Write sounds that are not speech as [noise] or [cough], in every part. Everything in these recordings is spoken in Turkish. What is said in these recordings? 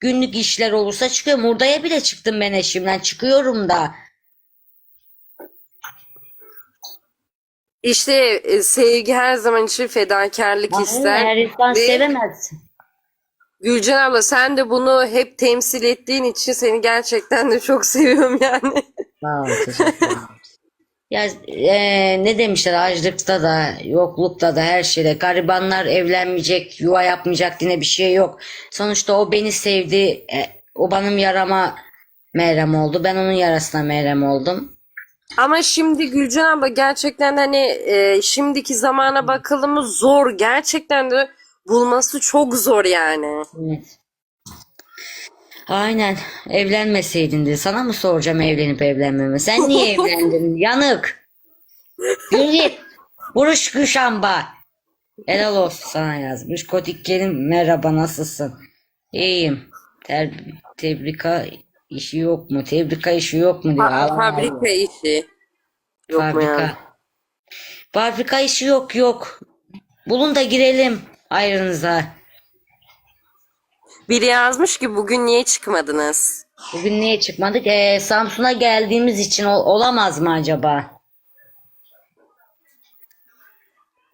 günlük işler olursa çıkıyorum. Hurdaya bile çıktım ben eşimden. Çıkıyorum da. İşte e, sevgi her zaman için fedakarlık ister. Her insan Ve sevemez. Gülcan abla sen de bunu hep temsil ettiğin için seni gerçekten de çok [laughs] seviyorum yani. Sağ ol, teşekkür ederim. Ya e, ne demişler açlıkta da yoklukta da her şeyde garibanlar evlenmeyecek yuva yapmayacak diye bir şey yok. Sonuçta o beni sevdi e, o benim yarama merhem oldu ben onun yarasına merhem oldum. Ama şimdi Gülcan abla gerçekten hani e, şimdiki zamana bakalım zor. Gerçekten de bulması çok zor yani. Evet. Aynen. Evlenmeseydin de sana mı soracağım evlenip evlenmemi sen niye [laughs] evlendin? Yanık. Yürü vuruş kuşamba. Helal olsun sana yazmış. Kotik gelin merhaba nasılsın? İyiyim. Ter tebrika işi yok mu? Tebrika işi yok mu diyor. Fa- Allah Allah. fabrika işi. Yok mu fabrika. Yani? fabrika işi yok yok. Bulun da girelim ayrınıza Biri yazmış ki bugün niye çıkmadınız? Bugün niye çıkmadık? Ee, Samsun'a geldiğimiz için ol- olamaz mı acaba?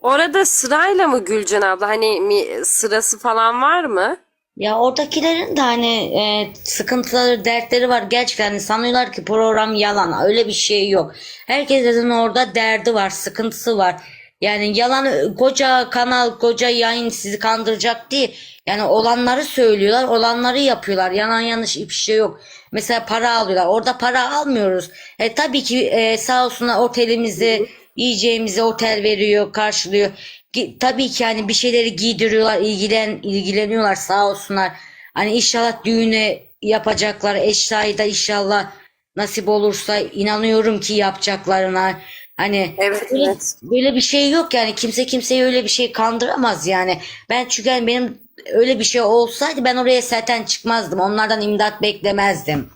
Orada sırayla mı Gülcan abla? Hani mi, sırası falan var mı? Ya oradakilerin de hani e, sıkıntıları, dertleri var. Gerçekten hani sanıyorlar ki program yalan. Öyle bir şey yok. Herkesin orada derdi var, sıkıntısı var. Yani yalan koca kanal, koca yayın sizi kandıracak değil. Yani olanları söylüyorlar, olanları yapıyorlar. Yalan yanlış bir şey yok. Mesela para alıyorlar. Orada para almıyoruz. E, tabii ki e, sağ olsunlar otelimizi, yiyeceğimizi otel veriyor, karşılıyor. Gi- Tabii ki hani bir şeyleri giydiriyorlar, ilgilen ilgileniyorlar sağ olsunlar. Hani inşallah düğüne yapacaklar. Eşyayı da inşallah nasip olursa inanıyorum ki yapacaklarına. Hani Evet, böyle, evet. böyle bir şey yok yani kimse kimseyi öyle bir şey kandıramaz yani. Ben çünkü hani benim öyle bir şey olsaydı ben oraya zaten çıkmazdım. Onlardan imdat beklemezdim.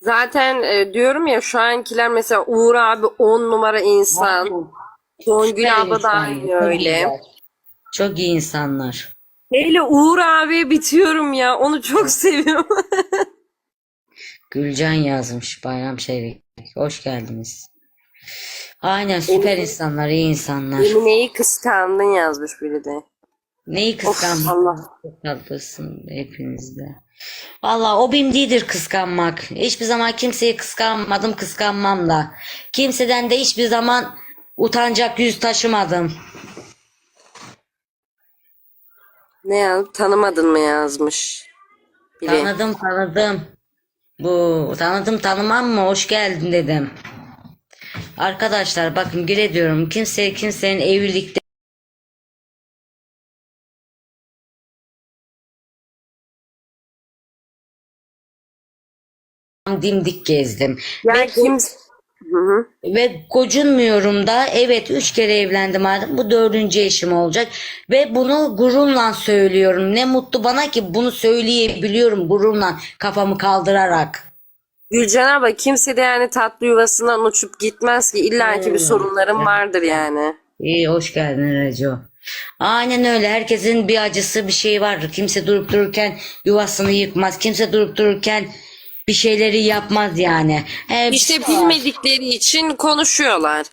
Zaten e, diyorum ya şu ankiler mesela Uğur abi 10 numara insan. Songül abla da aynı çok öyle. iyiler. Çok iyi insanlar. Hele Uğur abi bitiyorum ya. Onu çok seviyorum. [laughs] Gülcan yazmış Bayram Şevik. Hoş geldiniz. Aynen süper insanlar, iyi insanlar. Emine'yi kıskandın yazmış biri de. Neyi Of kıskanmak? Allah. Tatlısın hepinizde. Valla o benim değildir kıskanmak. Hiçbir zaman kimseyi kıskanmadım, kıskanmam da. Kimseden de hiçbir zaman utanacak yüz taşımadım. Ne ya? Tanımadın mı yazmış biri. Tanıdım, tanıdım. Bu tanıdım tanımam mı? Hoş geldin dedim. Arkadaşlar bakın gire diyorum. Kimse kimsenin evlilikte dimdik gezdim. Ya Ve kim... Hı hı. Ve gocunmuyorum da evet üç kere evlendim artık bu dördüncü eşim olacak ve bunu gururla söylüyorum ne mutlu bana ki bunu söyleyebiliyorum gururla kafamı kaldırarak Gülcan abla kimse de yani tatlı yuvasından uçup gitmez ki. İlla ki bir sorunların vardır yani. iyi hoş geldin Reco aynen öyle herkesin bir acısı bir şey vardır kimse durup dururken yuvasını yıkmaz kimse durup dururken bir şeyleri yapmaz yani bir İşte şey var. bilmedikleri için konuşuyorlar.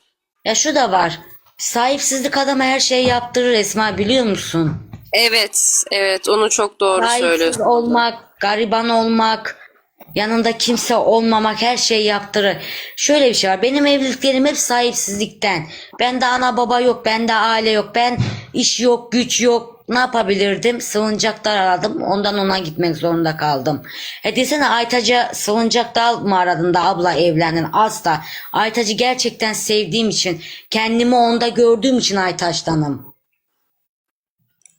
ya şu da var sahipsizlik adama her şeyi yaptırır Esma biliyor musun? Evet, evet onu çok doğru Sahipsiz söylüyorsun. olmak, gariban olmak, yanında kimse olmamak her şeyi yaptırır. Şöyle bir şey var. Benim evliliklerim hep sahipsizlikten. Bende ana baba yok, bende aile yok, ben iş yok, güç yok. Ne yapabilirdim? Sığınacaklar aradım. Ondan ona gitmek zorunda kaldım. He desene Aytac'a sığınacaklar mı aradın da abla evlendin? Asla. Aytac'ı gerçekten sevdiğim için, kendimi onda gördüğüm için Aytaç'tanım.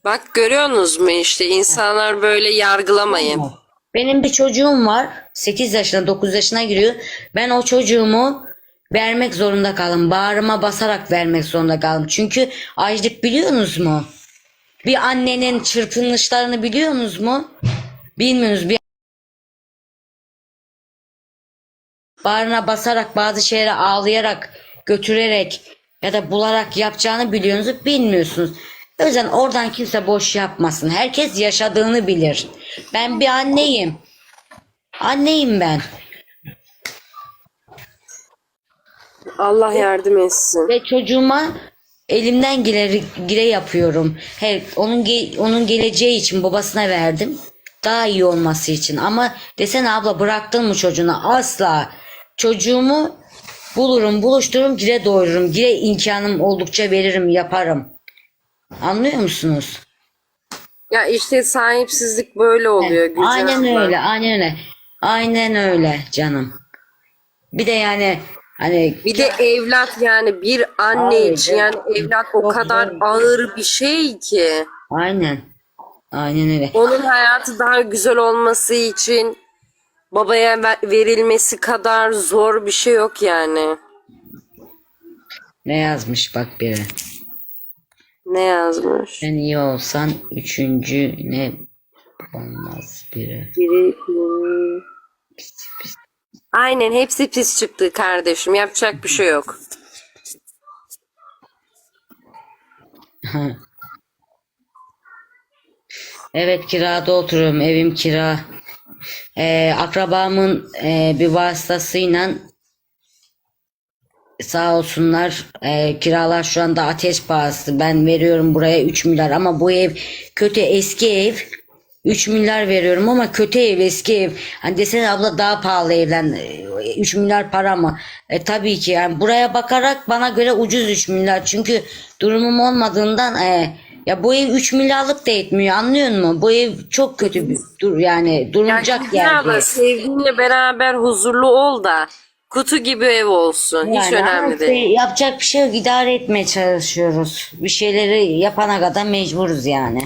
Bak görüyorsunuz mu işte insanlar böyle yargılamayın. Benim bir çocuğum var. 8 yaşına 9 yaşına giriyor. Ben o çocuğumu vermek zorunda kaldım. Bağrıma basarak vermek zorunda kaldım. Çünkü açlık biliyorsunuz mu? Bir annenin çırpınışlarını biliyorsunuz mu? Bilmiyorsunuz. Bir bağrına basarak bazı şeyleri ağlayarak götürerek ya da bularak yapacağını biliyorsunuz bilmiyorsunuz. O yüzden oradan kimse boş yapmasın. Herkes yaşadığını bilir. Ben bir anneyim. Anneyim ben. Allah yardım etsin. Ve çocuğuma elimden geleni gire yapıyorum. Her onun ge- onun geleceği için babasına verdim. Daha iyi olması için. Ama desene abla bıraktın mı çocuğuna? Asla. Çocuğumu bulurum, buluştururum, gire doyururum. Gire imkanım oldukça veririm, yaparım. Anlıyor musunuz? Ya işte sahipsizlik böyle oluyor Gülcan Aynen abla. öyle, aynen öyle. Aynen öyle canım. Bir de yani hani Bir de evlat yani bir anne Ay, için yani evlat o çok kadar zor. ağır bir şey ki. aynen. Aynen öyle. Onun hayatı daha güzel olması için babaya ver- verilmesi kadar zor bir şey yok yani. Ne yazmış bak biri. Ne yazmış? Sen iyi olsan üçüncü ne olmaz biri. Biri Aynen hepsi pis çıktı kardeşim. Yapacak bir şey yok. [laughs] Evet kirada oturuyorum. Evim kira. Ee, akrabamın e, bir vasıtasıyla sağ olsunlar e, kiralar şu anda ateş pahası. Ben veriyorum buraya 3 milyar ama bu ev kötü eski ev. 3 milyar veriyorum ama kötü ev eski ev. Hani desene abla daha pahalı evlen. 3 milyar para mı? E, tabii ki yani buraya bakarak bana göre ucuz 3 milyar. Çünkü durumum olmadığından e, ya bu ev 3 milyarlık da etmiyor anlıyor musun? Bu ev çok kötü bir dur yani durulacak Yani yer sevdiğinle beraber huzurlu ol da kutu gibi ev olsun. Hiç Yani önemli ama değil. yapacak bir şey yok. İdare etmeye çalışıyoruz. Bir şeyleri yapana kadar mecburuz yani.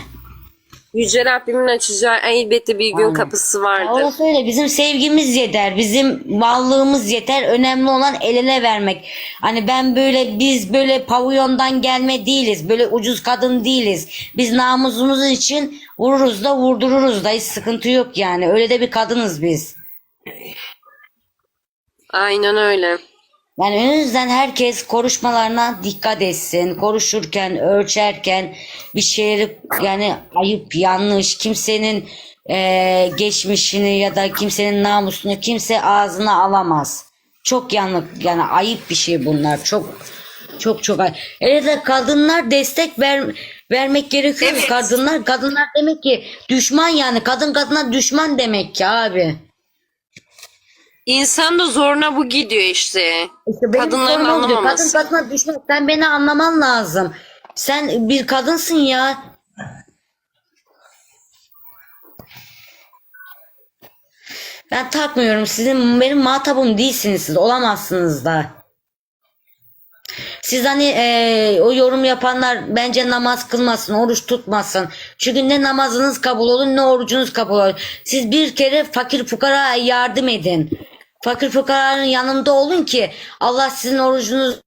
Yüce Rabbimin açacağı elbette bir gün kapısı Ya vardır. Orası öyle. Bizim sevgimiz yeter. Bizim varlığımız yeter. Önemli olan el ele vermek. Hani ben böyle biz böyle pavyondan gelme değiliz. Böyle ucuz kadın değiliz. Biz namusumuz için vururuz da vurdururuz da hiç sıkıntı yok yani. Öyle de bir kadınız biz. Aynen öyle. Yani o yüzden herkes konuşmalarına dikkat etsin. Konuşurken, ölçerken bir şeyleri yani ayıp, yanlış, kimsenin eee, geçmişini ya da kimsenin namusunu kimse ağzına alamaz. Çok yanlış yani ayıp bir şey bunlar. Çok çok çok ayıp. Hele de kadınlar destek ver, vermek gerekiyor. Evet. Kadınlar kadınlar demek ki düşman yani kadın kadına düşman demek ki abi. İnsan da zoruna bu gidiyor işte. İşte benim Kadınların diyor. Kadın anlamaması. kadına düşmek. Sen beni anlaman lazım. Sen bir kadınsın ya. Ben takmıyorum. Sizin benim muhatabım değilsiniz siz. Olamazsınız da. Siz hani eee, o yorum yapanlar bence namaz kılmasın, oruç tutmasın. Çünkü ne namazınız kabul olur ne orucunuz kabul olur. Siz bir kere fakir fukara yardım edin. Fakir fukaranın yanında olun ki Allah sizin orucunuzu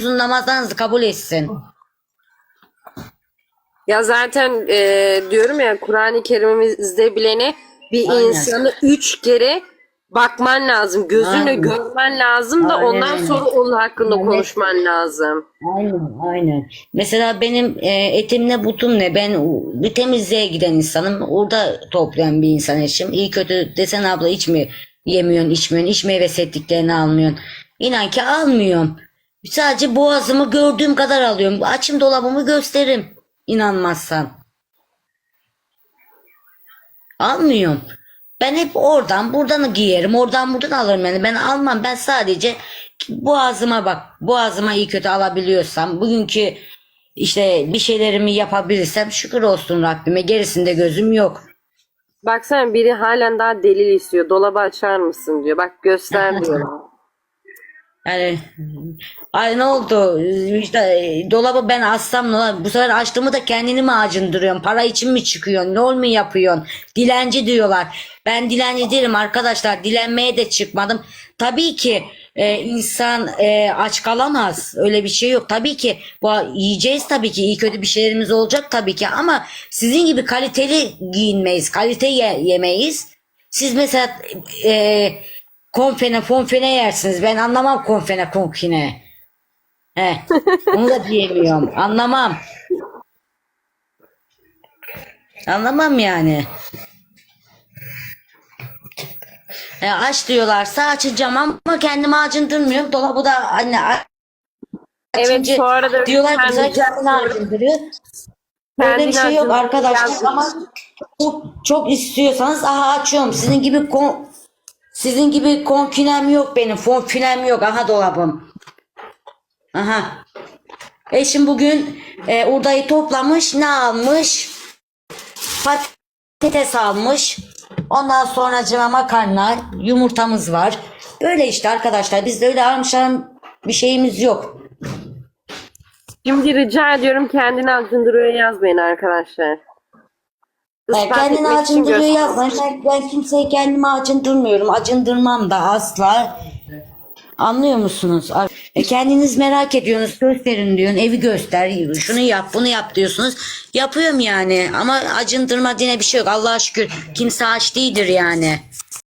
namazlarınızı kabul etsin. Ya zaten e, diyorum ya Kur'an-ı Kerim'imizde bilene bir Aynen. insanı üç kere bakman lazım. Gözünle Aynen. görmen lazım da Aynen ondan öyle. sonra onun hakkında Evet. konuşman lazım. Aynen, aynen. Mesela benim e, etim ne butum ne ben bir temizliğe giden insanım. Orada toplayan bir insan eşim. İyi kötü desen abla hiç mi yemiyorsun, içmiyorsun, hiç meyve settiklerini almıyorsun. İnan ki almıyorum. Sadece boğazımı gördüğüm kadar alıyorum. Açım dolabımı gösteririm. İnanmazsan. Almıyorum. Ben hep oradan buradan giyerim. Oradan buradan alırım yani. Ben almam. Ben sadece boğazıma bak. Boğazıma iyi kötü alabiliyorsam. Bugünkü işte bir şeylerimi yapabilirsem şükür olsun Rabbime. Gerisinde gözüm yok. Baksana biri halen daha delil istiyor. Dolabı açar mısın diyor. Bak göster. [laughs] Yani ay ne oldu? İşte dolabı ben açsam ne? Bu sefer açtığımı da kendini mi acındırıyorsun? Para için mi çıkıyorsun? Ne olmu yapıyorsun? Dilenci diyorlar. Ben dilenci değilim arkadaşlar. Dilenmeye de çıkmadım. Tabii ki e, insan e, aç kalamaz. Öyle bir şey yok. Tabii ki bu yiyeceğiz tabii ki. iyi kötü bir şeylerimiz olacak tabii ki ama sizin gibi kaliteli giyinmeyiz. Kalite ye- yemeyiz. Siz mesela e, konfene fonfene yersiniz. Ben anlamam konfene konkine. He. Onu da diyemiyorum. Anlamam. Anlamam yani. E, aç diyorlarsa açacağım ama kendimi acındırmıyorum. Dolabı da anne a- Evet açınca şu arada diyorlar ki sen kendini acındırıyor. Böyle bir şey yok arkadaşlar ama çok, çok istiyorsanız aha açıyorum. Sizin gibi kon, sizin gibi konkinem yok benim. Fonkinem yok. Aha dolabım. Aha. Eşim bugün e, hurdayı toplamış. Ne almış? Patates almış. Ondan sonra makarna, yumurtamız var. Böyle işte arkadaşlar. Bizde öyle almışan bir şeyimiz yok. Şimdi rica ediyorum kendini acındırıyor yazmayın arkadaşlar. Ispat kendini etmek için acındırıyor göster- yazmayın. Ben, ben kimseye kendimi acındırmıyorum. Acındırmam da asla. Anlıyor musunuz? E, kendiniz merak ediyorsunuz. Gösterin diyorsun. Evi göster. Şunu yap bunu yap diyorsunuz. Yapıyorum yani. Ama acındırma diye bir şey yok. Allah'a şükür kimse aç değildir yani.